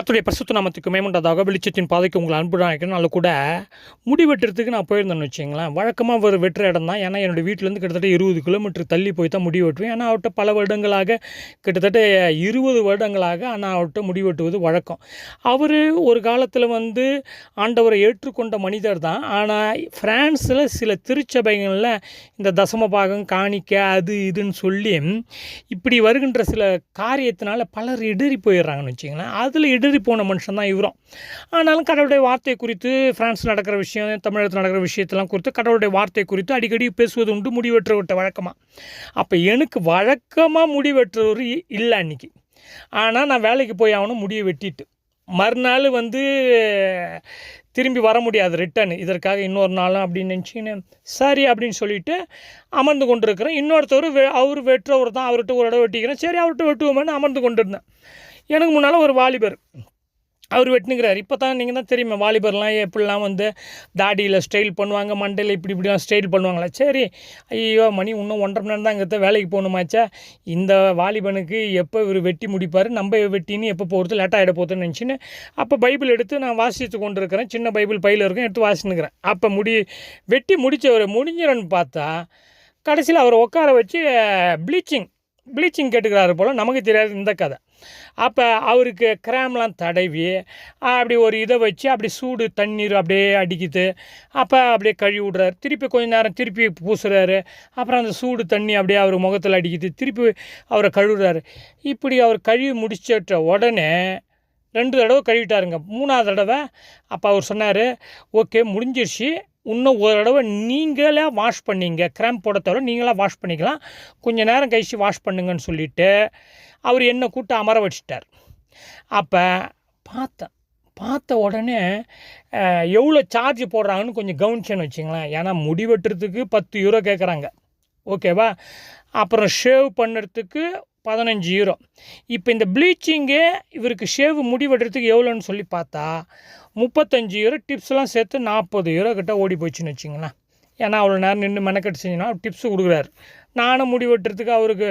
கத்துடைய பரிசுத்த நாமத்துக்கு மேம்பட்டதாக வெளிச்சத்தின் பாதைக்கு உங்களை அன்பு நினைக்கிறேன் அதில் கூட முடி வெட்டுறதுக்கு நான் போயிருந்தேன்னு வச்சுங்களேன். வழக்கமாக ஒரு வெட்டுற இடம் தான். ஏன்னா என்னோடய வீட்டிலேருந்து கிட்டத்தட்ட இருபது கிலோமீட்டர் தள்ளி போய் தான் முடி வெட்டுவேன். ஏன்னா அவர்கிட்ட பல வருடங்களாக கிட்டத்தட்ட இருபது வருடங்களாக ஆனால் அவர்கிட்ட முடி வெட்டுவது வழக்கம். அவர் ஒரு காலத்தில் வந்து ஆண்டவரை ஏற்றுக்கொண்ட மனிதர் தான். ஆனால் ஃப்ரான்ஸில் சில திருச்சபைகளில் இந்த தசம பாகம் காணிக்க அது இதுன்னு சொல்லி இப்படி வருகின்ற சில காரியத்தினால பலர் இடறி போயிடுறாங்கன்னு வச்சுங்களேன். அதில் இடறி போன மனுஷன் தான் இவரும். ஆனாலும் கடவுளுடைய வார்த்தை குறித்து ஃப்ரான்ஸில் நடக்கிற விஷயம் தமிழகத்தில் நடக்கிற விஷயத்தெல்லாம் குறித்து கடவுளுடைய வார்த்தை குறித்து அடிக்கடி பேசுவது உண்டு முடிவெற்றவர்கிட்ட வழக்கமாக அப்போ எனக்கு வழக்கமாக முடிவெற்றவர் இல்லை அன்றைக்கி ஆனால் நான் வேலைக்கு போய் ஆகணும் முடியை வெட்டிட்டு. மறுநாள் வந்து திரும்பி வர முடியாது ரிட்டன் இதற்காக இன்னொரு நாளும் அப்படின்னு நினச்சின்னு சரி அப்படின்னு சொல்லிட்டு அமர்ந்து கொண்டு இருக்கிறேன் இன்னொருத்தவர் வெ அவர் வெட்டுறவர் தான் அவர்கிட்ட ஒரு இடம் வெட்டிக்கிறேன். சரி அவர்கிட்ட வெட்டுவோமேனு அமர்ந்து கொண்டு இருந்தேன் எனக்கு முன்னால் ஒரு வாலிபர். அவர் வெட்டுனுக்கிறார். இப்போ தான் நீங்கள் தான் தெரியுமே வாலிபர்லாம் எப்படிலாம் வந்து தாடியில் ஸ்டைல் பண்ணுவாங்க மண்டையில் இப்படி இப்படிலாம் ஸ்டைல் பண்ணுவாங்களா? சரி ஐயோ மணி இன்னும் ஒன்றரை மணி நேரம் தான் அங்கே வேலைக்கு போகணுமாச்சா. இந்த வாலிபனுக்கு எப்போ இவர் வெட்டி முடிப்பார் நம்ம வெட்டின்னு எப்போ போகிறது லேட்டாக ஆகிட போகுதுன்னு நினச்சின்னு அப்போ பைபிள் எடுத்து நான் வாசித்து கொண்டு இருக்கிறேன் சின்ன பைபிள் பையில் இருக்கும் எடுத்து வாசினுக்கிறேன் அப்போ முடி வெட்டி முடித்தவர் முடிஞ்சிடன்னு பார்த்தா கடைசியில் அவரை உட்கார வச்சு ப்ளீச்சிங் ப்ளீச்சிங் கேட்டுக்கிறாரு போல் நமக்கு தெரியாது இந்த கதை. அப்போ அவருக்கு கிராம்லாம் தடவி அப்படி ஒரு இதை வச்சு அப்படி சூடு தண்ணீர் அப்படியே அடிக்குது. அப்போ அப்படியே கழுவி விட்றாரு. திருப்பி கொஞ்ச நேரம் திருப்பி பூசுறாரு. அப்புறம் அந்த சூடு தண்ணி அப்படியே அவர் முகத்தில் அடிக்குது. திருப்பி அவரை கழுவுறாரு. இப்படி அவர் கழுவி முடிச்சிட்ட உடனே ரெண்டு தடவை கழுவிட்டாருங்க. மூணாவது தடவை அப்போ அவர் சொன்னார் ஓகே முடிஞ்சிருச்சு. இன்னும் ஒரு தடவை நீங்களே வாஷ் பண்ணிங்க. கிராம்ப் போட தவிர நீங்களாக வாஷ் பண்ணிக்கலாம். கொஞ்சம் நேரம் கழிச்சு வாஷ் பண்ணுங்கன்னு சொல்லிவிட்டு அவர் என்னை கூட்ட அமர வச்சிட்டார். அப்போ பார்த்தேன் பார்த்த உடனே எவ்வளோ சார்ஜ் போடுறாங்கன்னு கொஞ்சம் கவனிச்சேன்னு வச்சுங்களேன். ஏன்னா முடி வெட்டுறதுக்கு பத்து யூரோ கேட்குறாங்க ஓகேவா அப்புறம் ஷேவ் பண்ணுறதுக்கு பதினஞ்சு யூரோ இப்போ இந்த ப்ளீச்சிங்கு இவருக்கு ஷேவ் முடி வெட்டுறதுக்கு எவ்வளோன்னு சொல்லி பார்த்தா முப்பத்தஞ்சு யூரோ டிப்ஸ்லாம் சேர்த்து நாற்பது யூரோ கிட்ட ஓடி போச்சுன்னு வச்சுங்களேன். ஏன்னா அவ்வளோ நேரம் நின்று மெனக்கெட்டு செஞ்சுனா டிப்ஸு கொடுக்குறாரு. நானும் முடி வெட்டுறதுக்கு அவருக்கு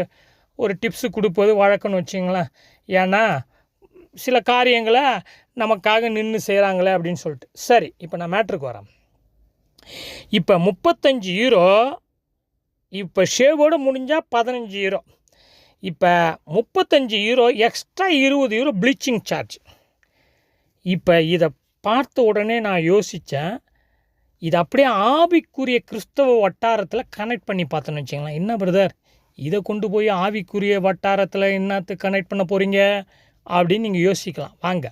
ஒரு டிப்ஸு கொடுப்பது வழக்கம்னு வச்சிங்களேன். ஏன்னா சில காரியங்களை நமக்காக நின்று செய்கிறாங்களே அப்படின்னு சொல்லிட்டு. சரி இப்போ நான் மேட்ருக்கு வரேன். இப்போ முப்பத்தஞ்சு ஈரோ இப்போ ஷேவோடு முடிஞ்சால் பதினஞ்சு ஈரோ இப்போ முப்பத்தஞ்சு ஈரோ எக்ஸ்ட்ரா இருபது ஈரோ ப்ளீச்சிங் சார்ஜ் இப்போ இதை பார்த்த உடனே நான் யோசித்தேன் இது அப்படியே ஆவிக்குரிய கிறிஸ்தவ வட்டாரத்தில் கனெக்ட் பண்ணி பார்த்தேன்னு வச்சுங்களேன். என்ன பிரதர் இதை கொண்டு போய் ஆவிக்குரிய வட்டாரத்தில் என்னத்து கனெக்ட் பண்ண போகிறீங்க அப்படின்னு நீங்கள் யோசிக்கலாம். வாங்க.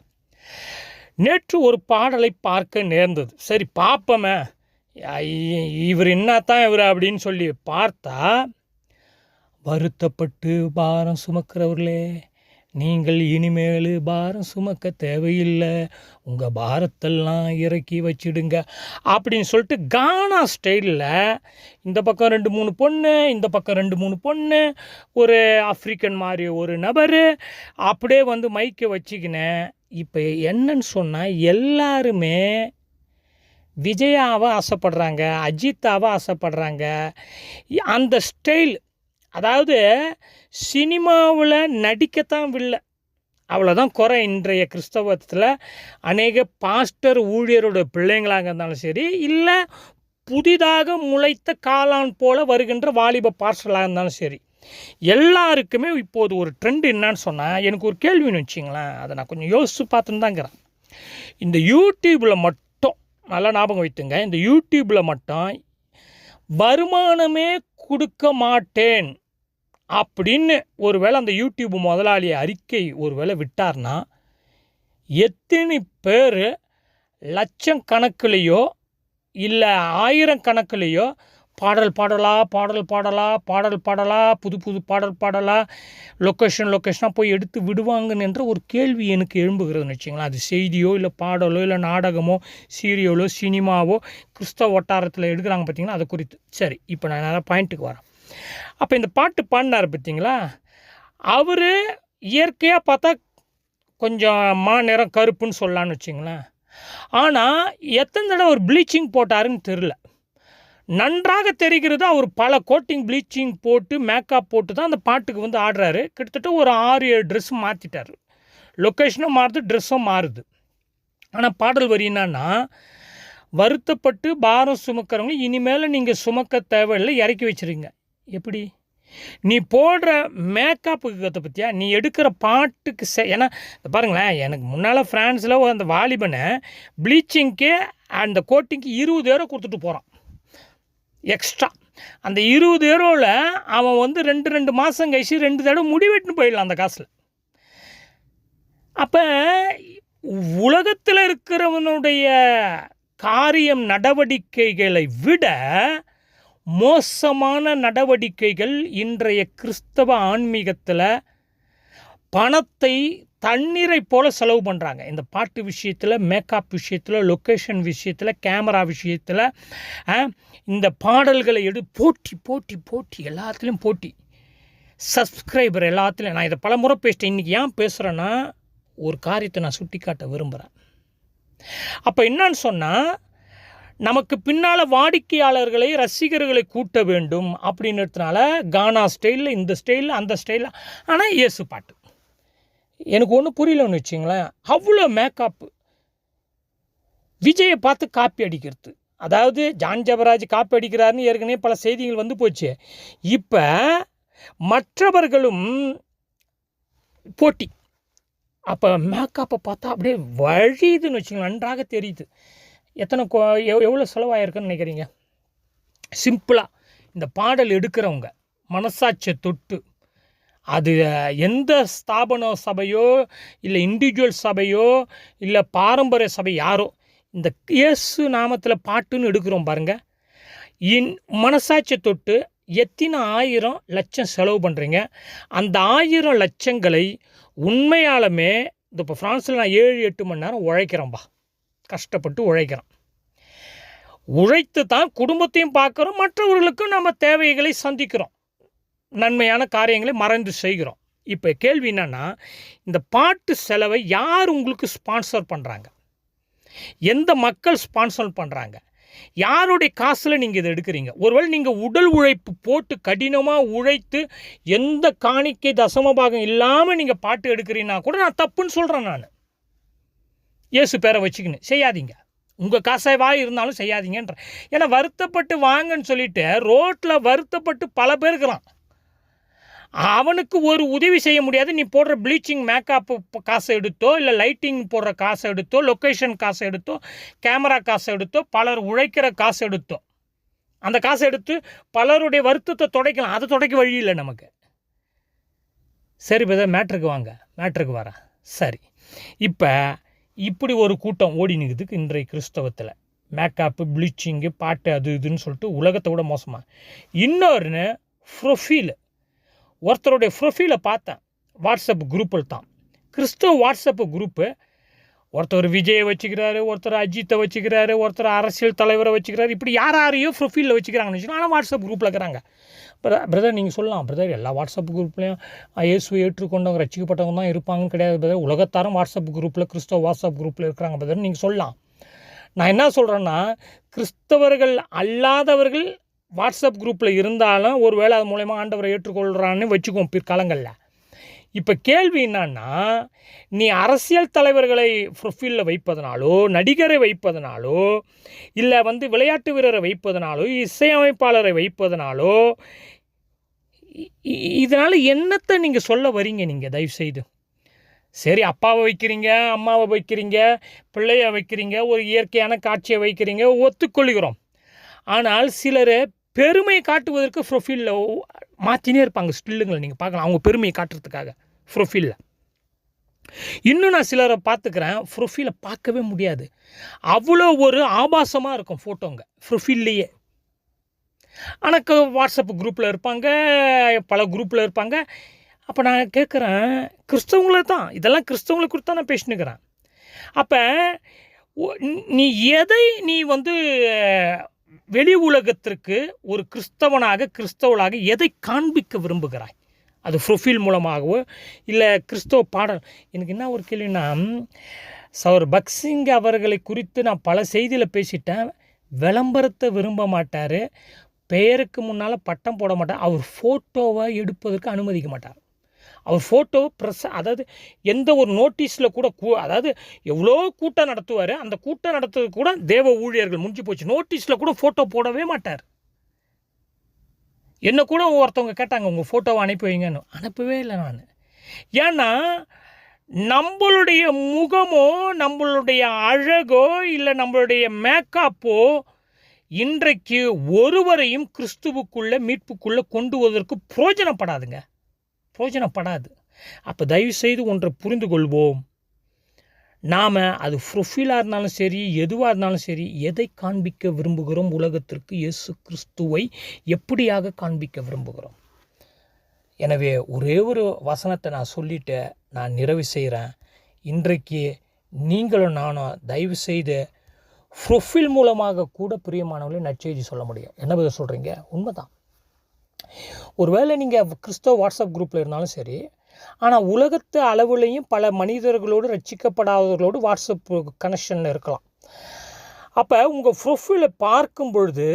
நேற்று ஒரு பாடலை பார்க்க நேர்ந்தது. சரி பார்ப்போமே. இவர் என்னத்தான் இவர் அப்படின்னு சொல்லி பார்த்தா வருத்தப்பட்டு பாரம் சுமக்கிறவர்களே நீங்கள் இனிமேல் பாரம் சுமக்க தேவையில்லை. உங்கள் பாரத்தெல்லாம் இறக்கி வச்சிடுங்க. அப்படின்னு சொல்லிட்டு கானா ஸ்டைலில் இந்த பக்கம் ரெண்டு மூணு பொண்ணு இந்த பக்கம் ரெண்டு மூணு பொண்ணு ஒரு ஆஃப்ரிக்கன் மாதிரி ஒரு நபர் அப்படியே வந்து மைக்கை வச்சுக்கினேன் இப்போ என்னன்னு சொன்னால் எல்லாருமே விஜயாவை ஆசைப்படுறாங்க அஜித்தாவை ஆசைப்படுறாங்க. அந்த ஸ்டைல் அதாவது சினிமாவில் நடிக்கத்தான் வில்லை. அவ்வளோதான் குறை. இன்றைய கிறிஸ்தவத்தில் அநேக பாஸ்டர் ஊழியரோட பிள்ளைங்களாக இருந்தாலும் சரி இல்லை புதிதாக முளைத்த காளான் போல வருகின்ற வாலிப பாஸ்டர்களாக இருந்தாலும் சரி எல்லாருக்குமே இப்போது ஒரு ட்ரெண்ட் என்னன்னு சொன்னால் எனக்கு ஒரு கேள்வின்னு வச்சிங்களேன். அதை நான் கொஞ்சம் யோசித்து பார்த்துன்னு தாங்கிறேன் இந்த யூடியூப்பில் மட்டும் நல்லா ஞாபகம் வைத்துங்க இந்த யூடியூப்பில் மட்டும் வருமானமே கொடுக்க மாட்டேன். அப்படின்னு ஒருவேளை அந்த யூடியூப் முதலாளி அறிக்கை ஒருவேளை விட்டார்னா எத்தனை பேர் லட்சம் கணக்குலேயோ இல்லை ஆயிரம் கணக்குலேயோ பாடல் பாடலாக பாடல் பாடலாக பாடல் பாடலாக புது புது பாடல் பாடலாக லொக்கேஷன் லொக்கேஷனாக போய் எடுத்து விடுவாங்கன்னு என்ற ஒரு கேள்வி எனக்கு எழும்புகிறதுன்னு வச்சுங்களேன் அது செய்தியோ இல்லை பாடலோ இல்லை நாடகமோ சீரியலோ சினிமாவோ கிறிஸ்தவ வட்டாரத்தில் எடுக்கிறாங்க பார்த்திங்கன்னா அதை குறித்து. சரி இப்போ நான் நேராக பாயிண்ட்டுக்கு வரேன். அப்போ இந்த பாட்டு பாடினார் பார்த்தீங்களா அவர் இயற்கையாக பார்த்தா கொஞ்சம் மா நிறம் கருப்புன்னு சொல்லலான்னு வச்சிங்களேன். ஆனால் எத்தனை தடவை ஒரு ப்ளீச்சிங் போட்டாருன்னு தெரில நன்றாக தெரிகிறது அவர் பல கோட்டிங் ப்ளீச்சிங் போட்டு மேக்கப் போட்டு தான் அந்த பாட்டுக்கு வந்து ஆடுறாரு. கிட்டத்தட்ட ஒரு ஆறு ஏழு ட்ரெஸ் மாற்றிட்டார் லொக்கேஷனும் மாறுது ட்ரெஸ்ஸும் மாறுது. ஆனால் பாடல் வரி என்னன்னா வருத்தப்பட்டு பாரம் சுமக்கிறவங்க இனிமேல் நீங்கள் சுமக்க தேவையில்லை இறக்கி வச்சிருங்க. எப்படி? நீ போடுற மேக்கப்புக்கு பற்றியா நீ எடுக்கிற பாட்டுக்கு செ ஏன்னா பாருங்களேன் எனக்கு முன்னால் ஃப்ரான்ஸில் அந்த வாலிபனை ப்ளீச்சிங்க்கு அந்த கோட்டிங்க்கு இருபது ஏரோ கொடுத்துட்டு போகிறான் எக்ஸ்ட்ரா அந்த இருபது ஏரோவில் அவன் வந்து ரெண்டு ரெண்டு மாதம் கழிச்சு ரெண்டு தடவை முடிவெட்டுன்னு போயிடலாம் அந்த காசில். அப்போ உலகத்தில் இருக்கிறவனுடைய காரியம் நடவடிக்கைகளை விட மோசமான நடவடிக்கைகள் இன்றைய கிறிஸ்தவ ஆன்மீகத்தில் பணத்தை தண்ணீரை போல செலவு பண்ணுறாங்க இந்த பாட்டு விஷயத்தில் மேக்கப் விஷயத்தில் லொக்கேஷன் விஷயத்தில் கேமரா விஷயத்தில் இந்த பாடல்களை எடு போட்டி போட்டி போட்டி எல்லாத்துலேயும் போட்டி. சப்ஸ்கிரைபர் எல்லாத்துலேயும் நான் இதை பல முறை பேசிட்டேன். இன்றைக்கி ஏன் பேசுகிறேன்னா ஒரு காரியத்தை நான் சுட்டி காட்ட விரும்புகிறேன் அப்போ என்னன்னு சொன்னால் நமக்கு பின்னால் வாடிக்கையாளர்களை ரசிகர்களை கூட்ட வேண்டும் அப்படின்றதுனால கானா ஸ்டைலில் இந்த ஸ்டைலில் அந்த ஸ்டைலில் ஆனால் இயேசு பாட்டு. எனக்கு ஒன்றும் புரியலன்னு வச்சிங்களேன். அவ்வளோ மேக்கப்பு விஜயை பார்த்து காப்பி அடிக்கிறது. அதாவது ஜான் ஜபராஜ் காப்பி அடிக்கிறாருன்னு ஏற்கனவே பல செய்திகள் வந்து போச்சு. இப்போ மற்றவர்களும் போட்டி. அப்போ மேக்கப்பை பார்த்தா அப்படியே வழியுதுன்னு வச்சுங்களேன். நன்றாக தெரியுது. எத்தனை கோ எவ் எவ்வளோ செலவாயிருக்குன்னு நினைக்கிறீங்க? சிம்பிளாக இந்த பாடல் எடுக்கிறவங்க மனசாட்சியை தொட்டு அது எந்த ஸ்தாபன சபையோ இல்லை இண்டிவிஜுவல் சபையோ இல்லை பாரம்பரிய சபை யாரோ இந்த இயேசு நாமத்தில் பாட்டுன்னு எடுக்கிறோம் பாருங்கள் இன் மனசாட்சியை தொட்டு எத்தனை ஆயிரம் லட்சம் செலவு பண்ணுறீங்க அந்த ஆயிரம் லட்சங்களை உண்மையாலுமே இந்த இப்போ ஃப்ரான்ஸில் நான் ஏழு எட்டு மணி நேரம் உழைக்கிறேன்பா. கஷ்டப்பட்டு உழைக்கிறோம். உழைத்து தான் குடும்பத்தையும் பார்க்குறோம் மற்றவர்களுக்கும் நம்ம தேவைகளை சந்திக்கிறோம். நன்மையான காரியங்களை மறைந்து செய்கிறோம். இப்போ கேள்வி என்னென்னா இந்த பாட்டு செலவை யார் உங்களுக்கு ஸ்பான்சர் பண்ணுறாங்க எந்த மக்கள் ஸ்பான்சர் பண்ணுறாங்க யாருடைய காசில் நீங்கள் இதை எடுக்கிறீங்க? ஒருவேளை நீங்கள் உடல் உழைப்பு போட்டு கடினமாக உழைத்து எந்த காணிக்கை தசமபாகம் இல்லாமல் நீங்கள் பாட்டு எடுக்கிறீங்கன்னா கூட நான் தப்புன்னு சொல்கிறேன் நான். இயேசு பேரை வச்சுக்கின்னு செய்யாதீங்க. உங்கள் காசாவா இருந்தாலும் செய்யாதீங்கன்ற. ஏன்னா வருத்தப்பட்டு வாங்கன்னு சொல்லிட்டு ரோட்டில் வருத்தப்பட்டு பல பேர் இருக்கிறான். அவனுக்கு ஒரு உதவி செய்ய முடியாது. நீ போடுற ப்ளீச்சிங் மேக்கப் காசை எடுத்தோ இல்லை லைட்டிங் போடுற காசை எடுத்தோ லொக்கேஷன் காசை எடுத்தோ கேமரா காசை எடுத்தோ பலர் உழைக்கிற காசு எடுத்தோ அந்த காசை எடுத்து பலருடைய வருத்தத்தை துடைக்கலாம். அதை துடைக்க வழி இல்லை நமக்கு. சரி இப்போ மேட்ருக்கு வாங்க. மேட்ருக்கு வரேன். சரி. இப்போ இப்படி ஒரு கூட்டம் ஓடி நிற்குதுக்கு இன்றைய கிறிஸ்தவத்தில். மேக்கப்பு ப்ளீச்சிங்கு பாட்டு அது இதுன்னு சொல்லிட்டு உலகத்தை விட மோசமாக இன்னொன்று ப்ரொஃபீல் ஒருத்தருடைய ப்ரொஃபீலை பார்த்தேன். வாட்ஸ்அப் குரூப்பில் தான். கிறிஸ்தவ வாட்ஸ்அப் குரூப்பு ஒருத்தர் விஜயை வச்சுக்கிறாரு ஒருத்தர் அஜித்தை வச்சுக்கிறாரு ஒருத்தர் அரசியல் தலைவரை வச்சுக்கிறாரு. இப்படி யார் யாரையோ ப்ரொஃபீலில் வச்சுக்கிறாங்கன்னு வச்சுக்கோங்க. ஆனால் வாட்ஸ்அப் குரூப்பில் இருக்கிறாங்க. பிரதர் நீங்கள் சொல்லலாம். பிரதர் எல்லா வாட்ஸ்அப் குரூப்லேயும் இயேசு ஏற்றுக்கொண்டவங்க ரசிக்கப்பட்டவங்க தான் இருப்பாங்கன்னு கிடையாது பிரதர் உலகத்தாரும் வாட்ஸ்அப் குரூப்பில் கிறிஸ்தவ வாட்ஸ்அப் குரூப்பில் இருக்கிறாங்க பிரதர் நீங்கள் சொல்லலாம். நான் என்ன சொல்கிறேன்னா கிறிஸ்தவர்கள் அல்லாதவர்கள் வாட்ஸ்அப் குரூப்பில் இருந்தாலும் ஒரு வேளை அது மூலயமா ஆண்டவரை ஏற்றுக்கொள்கிறான்னு வச்சுக்குவோம் பிற்காலங்களில். இப்போ கேள்வி என்னன்னா நீ அரசியல் தலைவர்களை ப்ரொஃபீலில் வைப்பதனாலோ நடிகரை வைப்பதனாலோ இல்லை வந்து விளையாட்டு வீரரை வைப்பதனாலோ இசையமைப்பாளரை வைப்பதனாலோ இதனால் என்னத்தை நீங்கள் சொல்ல வரீங்க நீங்கள் தயவுசெய்து. சரி அப்பாவை வைக்கிறீங்க அம்மாவை வைக்கிறீங்க பிள்ளைய வைக்கிறீங்க ஒரு இயற்கையான காட்சியை வைக்கிறீங்க ஒத்துக்கொள்கிறோம். ஆனால் சிலர் பெருமை காட்டுவதற்கு ப்ரொஃபீலில் மாற்றினே இருப்பாங்க ஸ்டில்லுங்களை நீங்கள் பார்க்கலாம். அவங்க பெருமையை காட்டுறதுக்காக ப்ரொஃபீலில் இன்னும் நான் சிலரை பார்த்துக்கிறேன் ப்ரொஃபீலை பார்க்கவே முடியாது. அவ்வளோ ஒரு ஆபாசமாக இருக்கும் ஃபோட்டோங்க ப்ரொஃபீல்லையே ஆனால் வாட்ஸ்அப் குரூப்பில் இருப்பாங்க பல குரூப்பில் இருப்பாங்க. அப்போ நான் கேட்குறேன் கிறிஸ்தவங்கள தான் இதெல்லாம் கிறிஸ்தவங்களை கொடுத்தா நான் பேசினுக்கிறேன். அப்போ நீ எதை நீ வந்து வெளி உலகத்திற்கு ஒரு கிறிஸ்தவனாக கிறிஸ்தவளாக எதை காண்பிக்க விரும்புகிறாய்? அது ப்ரொஃபைல் மூலமாகவோ இல்லை கிறிஸ்தவ பாடல். எனக்கு என்ன ஒரு கேள்வினா சவர் பக்சிங் அவர்களை குறித்து நான் பல செய்தியில் பேசிட்டேன். விளம்பரத்தை விரும்ப மாட்டார். பெயருக்கு முன்னால் பட்டம் போட மாட்டார். அவர் ஃபோட்டோவை எடுப்பதற்கு அனுமதிக்க மாட்டார். அவர் ஃபோட்டோ ப்ரெஸ் அதாவது எந்த ஒரு நோட்டீஸில் கூட கூ அதாவது எவ்வளோ கூட்டம் நடத்துவார் அந்த கூட்டம் நடத்துறது கூட தேவ ஊழியர்கள் முடிஞ்சு போச்சு. நோட்டீஸில் கூட ஃபோட்டோ போடவே மாட்டார். என்ன கூட ஒருத்தவங்க கேட்டாங்க உங்கள் ஃபோட்டோவை அனுப்பி வைங்கன்னு. அனுப்பவே இல்லை நான். ஏன்னா நம்மளுடைய முகமோ நம்மளுடைய அழகோ இல்லை நம்மளுடைய மேக்கப்போ இன்றைக்கு ஒருவரையும் கிறிஸ்துவுக்குள்ளே மீட்புக்குள்ளே கொண்டு வருவதற்கு பிரயோஜனப்படாதுங்க பிரயோஜனப்படாது அப்போ தயவுசெய்து ஒன்றை புரிந்து கொள்வோம் நாம் அது ப்ரொஃபைலாக இருந்தாலும் சரி எதுவாக இருந்தாலும் சரி எதை காண்பிக்க விரும்புகிறோம் உலகத்திற்கு? இயேசு கிறிஸ்துவை எப்படியாக காண்பிக்க விரும்புகிறோம்? எனவே ஒரே ஒரு வசனத்தை நான் சொல்லிட்டு நான் நிறைவு செய்கிறேன் இன்றைக்கு நீங்களும் நானும் தயவு செய்து ப்ரொஃபைல் மூலமாக கூட பிரியமானவர்களே நற்செய்தி சொல்ல முடியும். என்ன பதில் சொல்கிறீங்க உண்மைதான். ஒருவேளை நீங்கள் கிறிஸ்தவ வாட்ஸ்அப் குரூப்பில் இருந்தாலும் சரி ஆனால் உலகத்து அளவுலேயும் பல மனிதர்களோடு ரட்சிக்கப்படாதவர்களோடு வாட்ஸ்அப் கனெக்ஷனில் இருக்கலாம். அப்போ உங்கள் ப்ரொஃபைலை பார்க்கும் பொழுது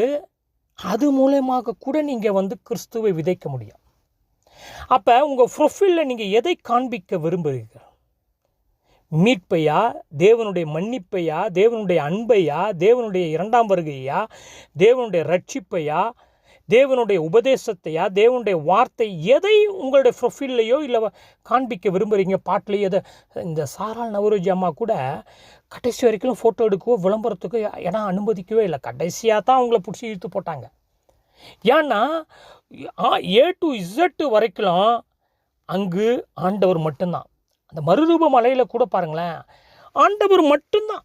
அது மூலயமாக கூட நீங்கள் வந்து கிறிஸ்துவை விதைக்க முடியும். அப்போ உங்கள் ப்ரொஃபைலில் நீங்கள் எதை காண்பிக்க விரும்புகிறீர்கள்? மீட்பையா? தேவனுடைய மன்னிப்பையா? தேவனுடைய அன்பையா? தேவனுடைய இரண்டாம் வருகையா? தேவனுடைய ரட்சிப்பையா தேவனுடைய உபதேசத்தையா? தேவனுடைய வார்த்தை எதை உங்களுடைய ப்ரொஃபைல்லையோ இல்லை காண்பிக்க விரும்புகிறீங்க பாட்டிலையோ எதை? இந்த சாரால் நவரோஜி அம்மா கூட கடைசி வரைக்கும் ஃபோட்டோ எடுக்கவோ விளம்பரத்துக்கோ இடம் அனுமதிக்கவே இல்லை. கடைசியாக தான் அவங்கள பிடிச்சி இழுத்து போட்டாங்க. ஏன்னா ஏ டு இசட்டு வரைக்கும் அங்கு ஆண்டவர் மட்டும்தான். அந்த மறுரூப மலையில் கூட பாருங்களேன். ஆண்டவர் மட்டும்தான்.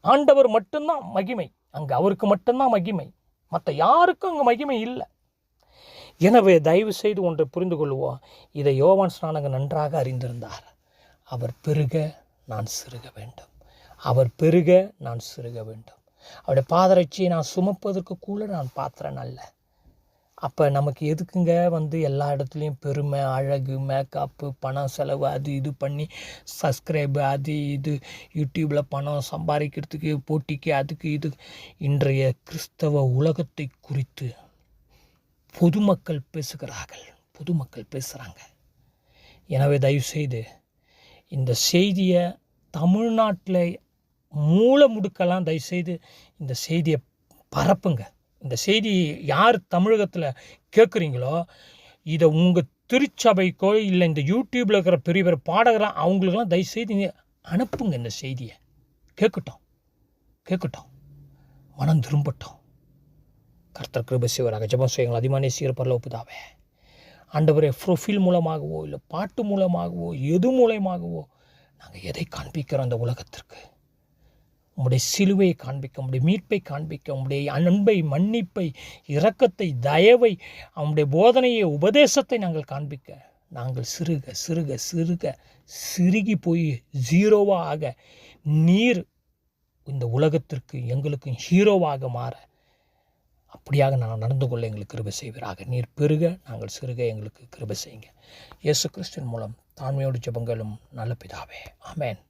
ஆண்டவர் மட்டும்தான் மகிமை. அங்கே அவருக்கு மட்டும்தான் மகிமை. மற்ற யாருக்கும் அங்கே மகிமை இல்லை. எனவே தயவு செய்து ஒன்றை புரிந்து கொள்வோம். இதை யோவான் ஸ்நானங்க நன்றாக அறிந்திருந்தார். அவர் பெருக நான் சிறுக வேண்டும். அவர் பெருக நான் சிறுக வேண்டும். அவருடைய பாதரட்சியை நான் சுமப்பதற்கு கூட நான் பாத்திரன் அல்ல. அப்போ நமக்கு எதுக்குங்க வந்து எல்லா இடத்துலையும் பெருமை அழகு மேக்கப்பு பணம் செலவு அது இது பண்ணி சப்ஸ்கிரைபு அது இது யூடியூப்பில் பணம் சம்பாதிக்கிறதுக்கு போட்டிக்கு அதுக்கு இது. இன்றைய கிறிஸ்தவ உலகத்தை குறித்து பொதுமக்கள் பேசுகிறார்கள். பொதுமக்கள் பேசுகிறாங்க எனவே தயவுசெய்து இந்த செய்தியை தமிழ்நாட்டில் மூளை முடுக்கெல்லாம் தயவுசெய்து இந்த செய்தியை பரப்புங்க. இந்த செய்தி யார் தமிழகத்தில் கேட்குறீங்களோ இதை உங்கள் திருச்சபைக்கோ இல்லை இந்த யூடியூப்பில் இருக்கிற பெரிய பெரிய பாடகராக அவங்களுக்கெல்லாம் தயவுசெய்து நீங்கள் அனுப்புங்க இந்த செய்தியை. கேட்கட்டும் கேட்கட்டும் மனம் திரும்பட்டும். கர்த்தர் கிருப சிவராக ஜபம் செய்யுங்கள். அதிகமான சீர ஒப்புதாவே ஆண்டவரே ப்ரொஃபைல் மூலமாகவோ இல்லை பாட்டு மூலமாகவோ எது மூலயமாகவோ நாங்கள் எதை காண்பிக்கிறோம் அந்த உலகத்திற்கு? உம்முடைய சிலுவையை காண்பிக்க உம்முடைய மீட்பை காண்பிக்க உம்முடைய அன்பை மன்னிப்பை இரக்கத்தை தயவை அவனுடைய போதனையை உபதேசத்தை நாங்கள் காண்பிக்க. நாங்கள் சிறுக சிறுக சிறுக சிறுகி போய் ஜீரோவாக ஆக நீர் இந்த உலகத்திற்கு எங்களுக்கும் ஹீரோவாக மாற. அப்படியாக நான் நடந்து கொள்ள எங்களுக்கு கிருபை செய்வீராக. நீர் பெருக நாங்கள் சிறுக எங்களுக்கு கிருபை செய்யுங்க. இயேசு கிறிஸ்டின் மூலம் தாழ்மையோடு ஜெபங்களும் நல்ல பிதாவே. ஆமேன்.